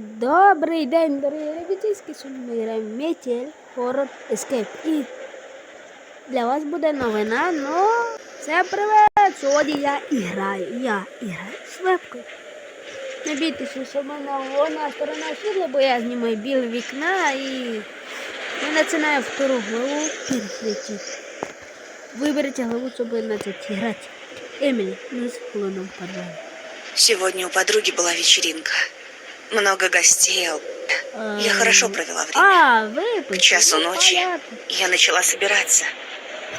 Добрий день, дорогі ребятиськи, сьогодні ми граємо Метель Horror Escape. І для вас буде новина, но це привет! Сьогодні я і граю, я і граю з вебкою. Не бійтеся, що мене вона сторона світла, бо я знімаю біле вікна і ми починаємо втору главу перехрестити. Виберіть главу, щоб почати грати. Емілі, ми з головному подвалі. Сегодня у подруги была вечеринка. Много гостей. Я хорошо провела время. А, ви К часу ночи понятно. я начала собираться.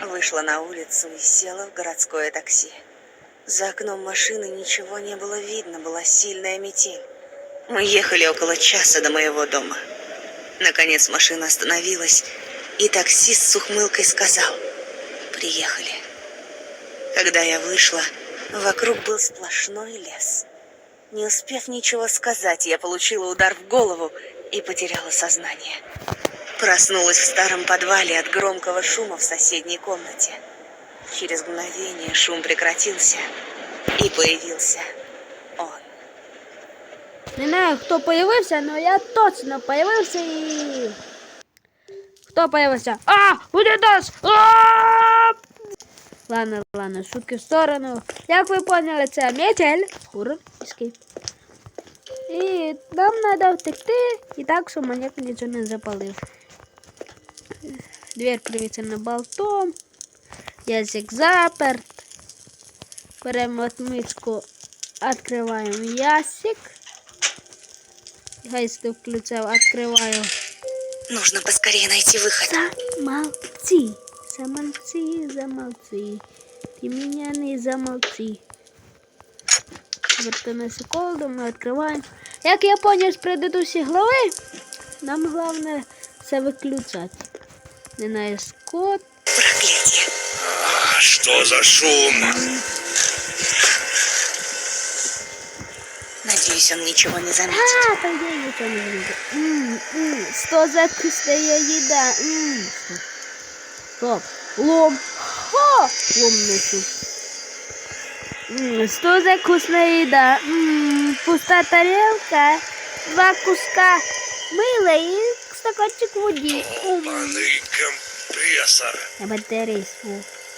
Вышла на улицу и села в городское такси. За окном машины ничего не было видно, была сильная метель. Мы ехали около часа до моего дома. Наконец машина остановилась, и таксист с ухмылкой сказал «Приехали». Когда я вышла, вокруг был сплошной лес. Не успев ничего сказать, я получила удар в голову и потеряла сознание. Проснулась в старом подвале от громкого шума в соседней комнате. Через мгновение шум прекратился, и появился он. Не знаю, хто появився, але я точно появився і. Хто появився? А! Унітаз! А! Ладно, ладно, шутки в сторону. Як ви поняли, це метель. Хоррор escape. І нам треба втекти, і так, щоб маньяк нічого не запалив. Дверь привіцяна болтом. Язик заперт. Беремо отмичку, відкриваємо ясик. Гайсти включав, відкриваю. Нужно поскорее найти выход. Замолчи, Замолчи, замолчи. Ты меня не замолчи. Вот на секунду ми відкриваємо. Як я поняв з предыдущої глави, нам головне це виключати. Не на скот. Проклятие. А, Что за шум? Надеюсь, он ничего не заметит. А, там я нічого не вижу. М, м, Что за вкусная еда? М, Стоп. Стоп. Лом. Ха! Лом несу. М, Что за вкусная еда? М, Пустая тарелка, два куска мыла и стаканчик воды. М, Ломаный компрессор.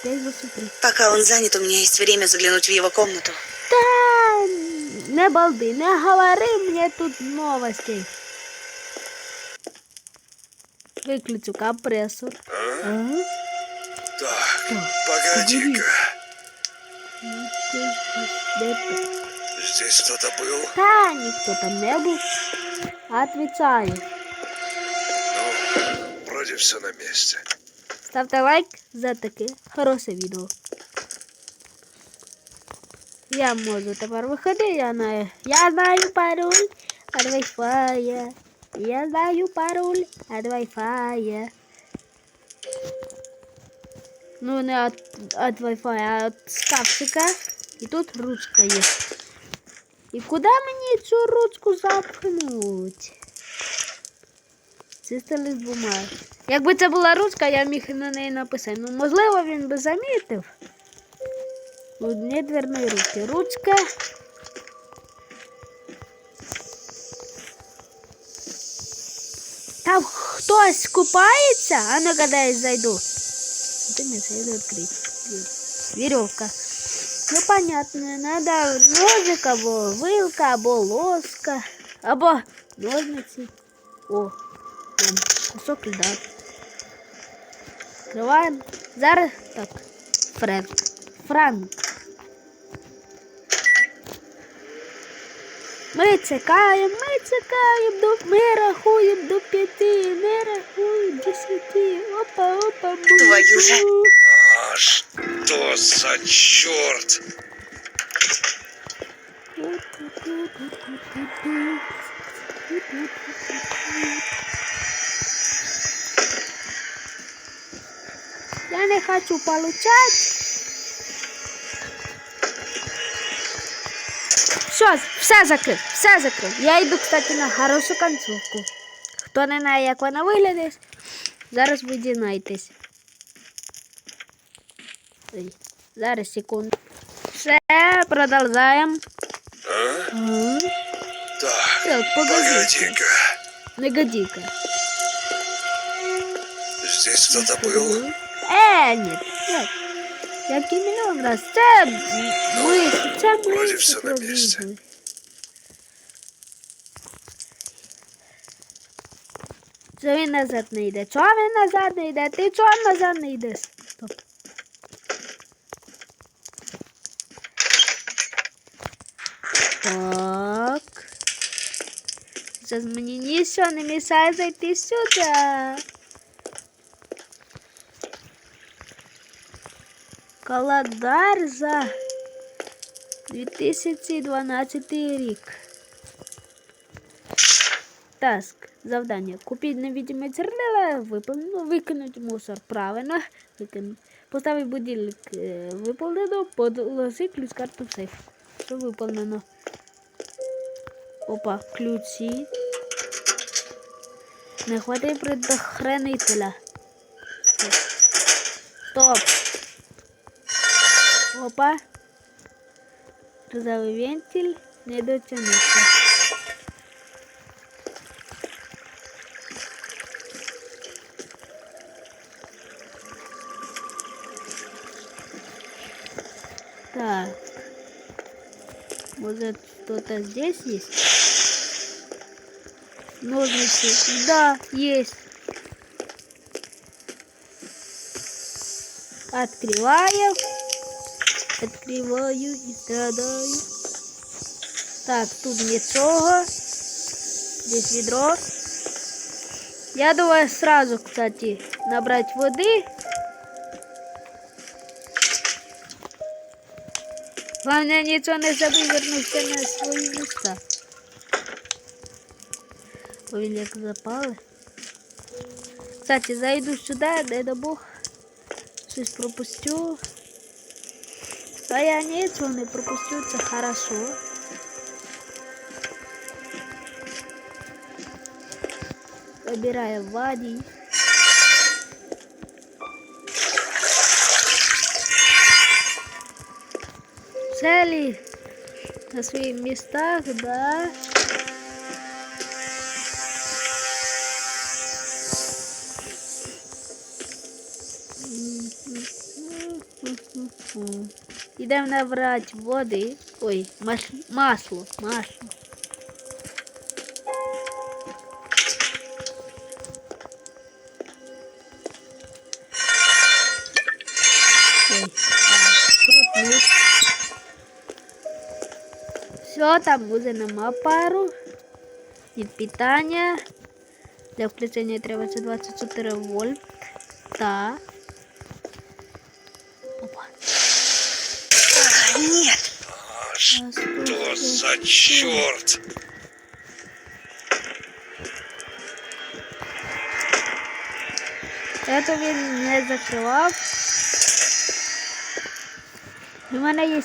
Пять смотри. Пока он занят, у меня есть время заглянуть в его комнату. Да, не балди, не говори мне тут новостей. Выключу компрессор. А? Ага. Так, Так, погоди-ка. Да, Здесь кто-то был? никто там не был. Отвечаю. Ну, вроде все на месте. Ставте лайк за таке хороше відео. Я можу тепер виходити, я знаю. Я знаю пароль Wi-Fi. Я знаю пароль від Wi-Fi. Ну, не от, от Wi-Fi, а от шкафчика. І тут ручка є. І куди мені цю ручку запхнуть? Чисто лист бумаги. Якби це була ручка, я міг на неї написати. Ну, можливо, він би замітив. Тут не дверної ручки. Ручка. Там хтось купається, а ну когда я зайду. Ты мне зайду открыть. Веревка. Ну понятно, надо ножик або вилка, або ложка, або ножниці. О, там кусок льда. Відкриваємо. Зараз так. Френк. Франк. Ми чекаємо, ми чекаємо, до, ми рахуємо до п'яти, ми рахуємо до десяти. Опа, опа, бу. Твою же. А что за черт? Я не хочу получать. Все, все закрив, все закрив. Я йду, кстати, на хорошу концовку. Хто не знає, як вона виглядає, зараз ви дізнаєтесь. Ой, Зараз секунду. Все, продовжаємо. А? Мгм. Так, Так, погоди. погоди-ка. Негодика. Здесь кто-то был? Е, ні. Як? Як і мільйон раз. Це ми, це. Вроде все на місці. Це він назад не йде. Чого він назад не йде? Ти чого назад не йдеш? Стоп. Так. Зараз мені нічого не мішає зайти сюди. Календар за 2012 рік. Таск. Завдання. Купіть невидимі дзеркала, виповнено, викинуть мусор. Правильно. Поставить будильник. е, Виповнено. Подложи ключ карту в сейф. Що виповнено? Опа, ключі. Не хватить предохранителя. Стоп. Опа. Розовий вентиль не дотягнувся. Так. Может что-то здесь есть? Ножницы. Да, есть. Открываем. Открываю и страдаю. Так, тут ничего. Здесь ведро. Я думаю сразу, кстати, набрать воды. Главное, нічого не забудь вернутися на свої місця. Бо він як запали. Кстати, зайду сюди, дай да Бог. Щось пропустю. Не пропустю, це хорошо. Вибираю Вадій. Цели на своих местах, да. Ідемо набрати води. Ой, мас масло, масло. Ой, а. Все, там уже нема пару. Нет питання. Для включення треба 24 вольт. Та. что за черт? Это він не закривав. У мене є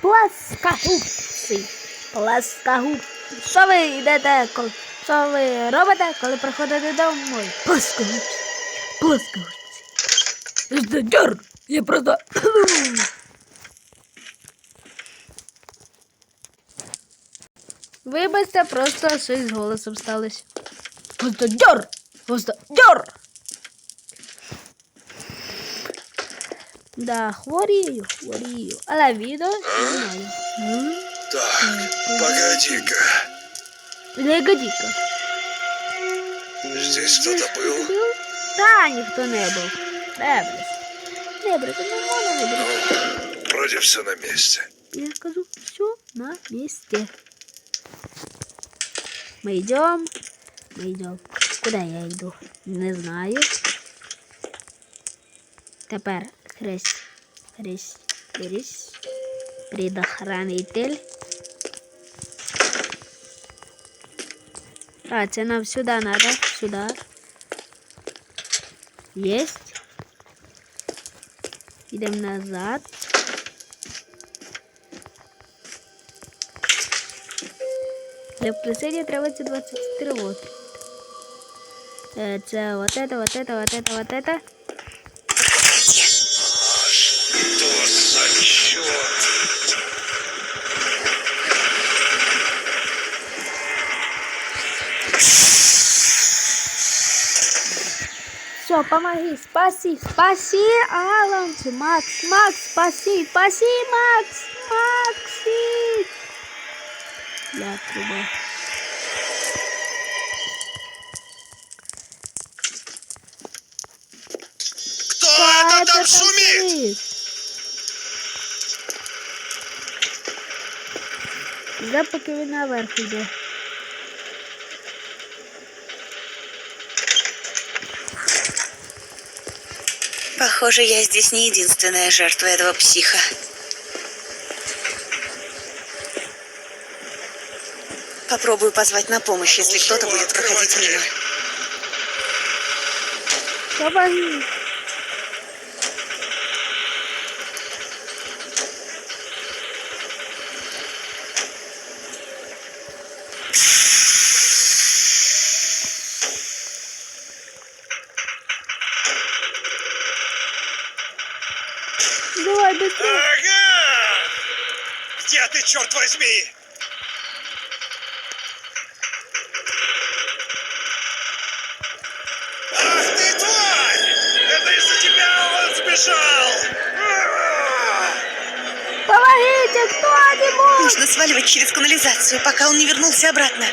пласкагубці. Пласкагубці. Що ви йдете, коли... Що ви робите, коли приходите домой? Пласкагубці. Пласкагубці. Это дёр. Я просто... Вибачте, просто щось з голосом сталося. Просто дьор! Просто дьор! Да, хворію, хворію. Але відео знімаю. Так, погоди-ка. Не годіка. Здесь кто-то был? Був? Та ніхто не був. Дебрис. Дебрис, не можна не брати. Вроде все на месте. Я скажу, все на месте. Мы идем. Мы идем. Куда я иду? Не знаю. Тепер хресть. Хресть. Хресть. Предохранитель. А, це нам сюда надо. Сюда. Есть. Идем назад. Для включения требуется 24 вот. Это вот это, вот это, вот это, вот это. Что за черт? Все, помоги, спаси, спаси, Алан, Макс, Макс, спаси, спаси, Макс, Макси. Бля, труба. Кто это там шумит? шумит? Запаки він наверх йде. Похоже, я здесь не единственная жертва этого психа. Попробую позвать на помощь, если кто-то будет проходить мимо. Помоги. Давай быстрее. Ага! Где ты, черт возьми? Нужно сваливать через канализацию, пока он не вернулся обратно.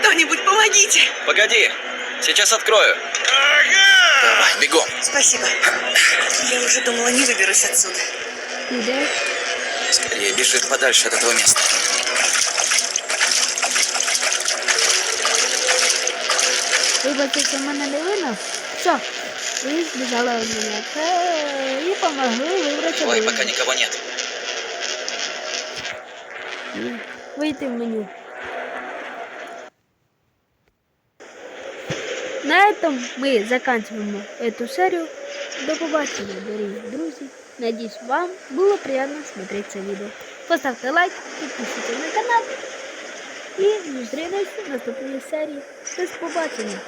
Кто-нибудь помогите! Погоди, сейчас открою. Ага! Давай, бегом. Спасибо. Я уже думала, не выберусь отсюда. Іде. Скорее бежи подальше от этого места. Вибачте, що мене не видно. Все. Ви збіжали від мене. Е, І помогли вибрати Ой, вийти. пока никого нет. Вийти в меню. На этом мы заканчиваем эту серию. До побачення, дорогие друзья. Надеюсь, вам было приятно смотреть это видео. Поставьте лайк, подписывайтесь на канал. И зустрінемося в наступній серії. До побачення.